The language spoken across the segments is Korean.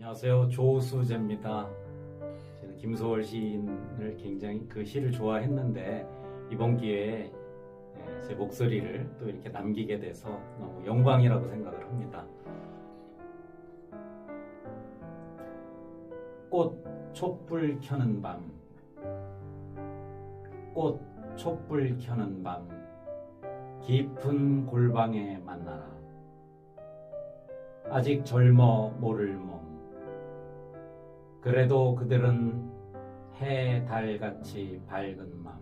안녕하세요. 조수재입니다. 저는 김소월 시인을 굉장히 그 시를 좋아했는데 이번 기회에 예, 제 목소리를 또 이렇게 남기게 돼서 너무 영광이라고 생각을 합니다. 꽃 촛불 켜는 밤, 꽃 촛불 켜는 밤, 깊은 골방에 만나라. 아직 젊어 모를 몸. 그래도 그들은 해, 달같이 밝은 맘,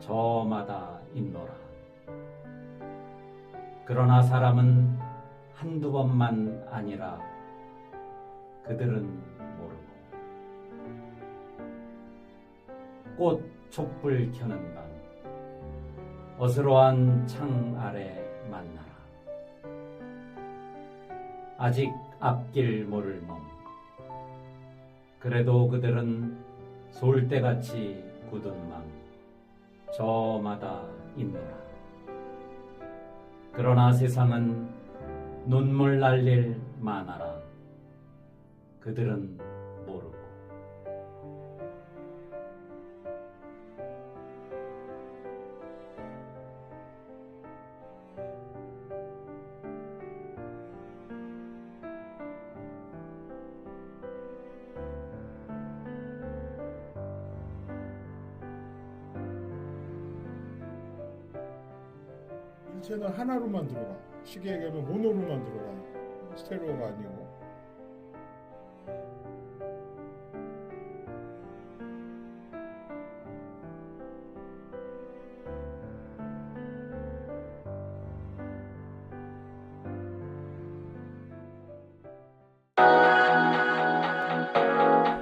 저마다 있노라. 그러나 사람은 한두 번만 아니라 그들은 모르고. 꽃 촛불 켜는 밤, 어스로한 창 아래 만나라. 아직 앞길 모를 몸. 그래도 그들은 솔때같이 굳은 맘, 저마다 있노라. 그러나 세상은 눈물 날릴 많아라. 그들은 모르고. 일체는 하나로만 들어가. 시계에 가면 모노로만 들어가요. 스테레오가 아니고.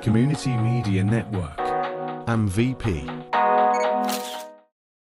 Community Media. MVP.